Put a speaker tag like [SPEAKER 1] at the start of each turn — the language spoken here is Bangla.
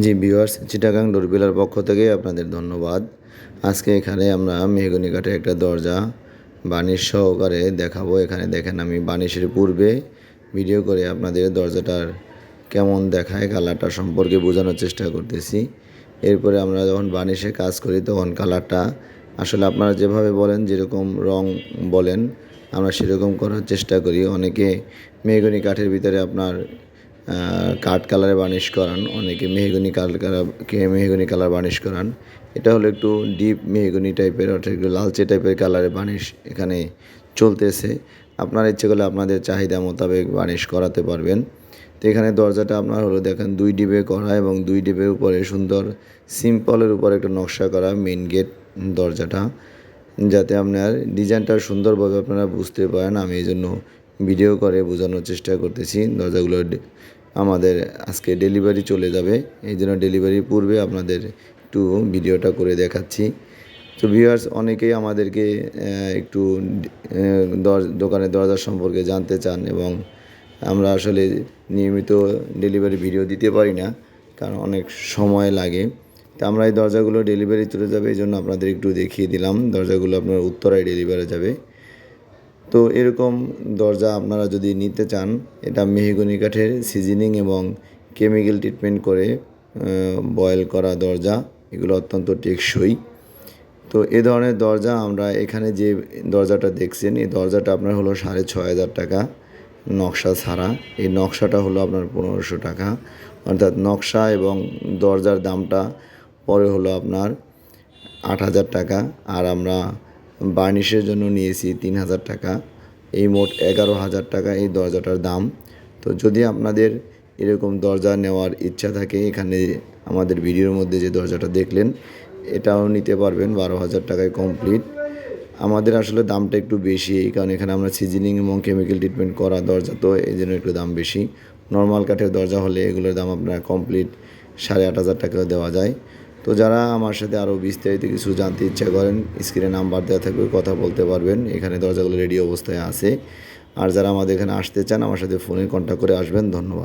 [SPEAKER 1] জি ভিউয়ার্স, চিটাগাং ডোরবিলার পক্ষ থেকে আপনাদের ধন্যবাদ। আজকে এখানে আমরা মেহগনি কাঠের একটা দরজা বানিশ সহকারে দেখাবো। এখানে দেখেন আমি বানিশের পূর্বে ভিডিও করে আপনাদের দরজাটার কেমন দেখায়, কালারটা সম্পর্কে বোঝানোর চেষ্টা করতেছি। এরপরে আমরা যখন বানিশে কাজ করি, তখন কালারটা আসলে আপনারা যেভাবে বলেন, যেরকম রং বলেন, আমরা সেরকম করার চেষ্টা করি। অনেকে মেহগনি কাঠের ভিতরে আপনার কাঠ কালারে বার্নিশ করান, অনেকে mahogany colour mahogany colour varnish করান। এটা হলো একটু ডিপ মেহগনি টাইপের অর্থাৎ একটু লালচে টাইপের কালারে বার্নিশ এখানে চলতেছে। আপনার ইচ্ছে করলে আপনাদের চাহিদা মোতাবেক বার্নিশ করাতে পারবেন। তো এখানে দরজাটা আপনার হলো দেখেন দুই ডিবে করা এবং দুই ডিবের উপরে সুন্দর সিম্পলের উপরে একটা নকশা করা মেন গেট দরজাটা। যাতে আপনার ডিজাইনটা সুন্দরভাবে আপনারা বুঝতে পারেন। আমি এই জন্য ভিডিও করে বোঝানোর চেষ্টা করতেছি। দরজাগুলো আমাদের আজকে ডেলিভারি চলে যাবে। এই জন্য ডেলিভারির পূর্বে আপনাদের একটু ভিডিওটা করে দেখাচ্ছি। তো ভিউয়ার্স অনেকেই আমাদেরকে একটু দোকানের দরজা সম্পর্কে জানতে চান এবং আমরা আসলে নিয়মিত ডেলিভারি ভিডিও দিতে পারি না, কারণ অনেক সময় লাগে। তা আমরা এই দরজাগুলো ডেলিভারি চলে যাবে, এই জন্য আপনাদের একটু দেখিয়ে দিলাম। দরজাগুলো আপনার উত্তরায় ডেলিভারি যাবে। তো এরকম দরজা আপনারা যদি নিতে চান, এটা মেহগনি কাঠের সিজনিং এবং কেমিক্যাল ট্রিটমেন্ট করে বয়েল করা দরজা, এগুলো অত্যন্ত টেকসই। তো এ ধরনের দরজা আমরা এখানে যে দরজাটা দেখছেন, এই দরজাটা আপনার হলো সাড়ে ছয় হাজার টাকা নকশা ছাড়া। এই নকশাটা হলো আপনার পনেরোশো টাকা। অর্থাৎ নকশা এবং দরজার দামটা পরে হলো আপনার আট হাজার টাকা। আর আমরা বার্নিশের জন্য নিয়েছি তিন হাজার টাকা। এই মোট এগারো হাজার টাকা এই দরজাটার দাম। তো যদি আপনাদের এরকম দরজা নেওয়ার ইচ্ছা থাকে, এখানে আমাদের ভিডিওর মধ্যে যে দরজাটা দেখলেন, এটাও নিতে পারবেন, বারো হাজার টাকায় কমপ্লিট। আমাদের আসলে দামটা একটু বেশি কারণ এখানে আমরা সিজনিং এবং কেমিক্যাল ট্রিটমেন্ট করা দরজা, তো এই জন্য একটু দাম বেশি। নর্মাল কাঠের দরজা হলে এগুলোর দাম আপনার কমপ্লিট সাড়ে আট হাজার টাকা দেওয়া যায়। তো যারা আমার সাথে আরও বিস্তারিত কিছু জানতে ইচ্ছা করেন স্ক্রিনে নাম্বার দেওয়া থাকবে, কথা বলতে পারবেন। এখানে দরজাগুলো রেডি অবস্থায় আছে। আর যারা আমাদের এখানে আসতে চান, আমার সাথে ফোনে কন্ট্যাক্ট করে আসবেন। ধন্যবাদ।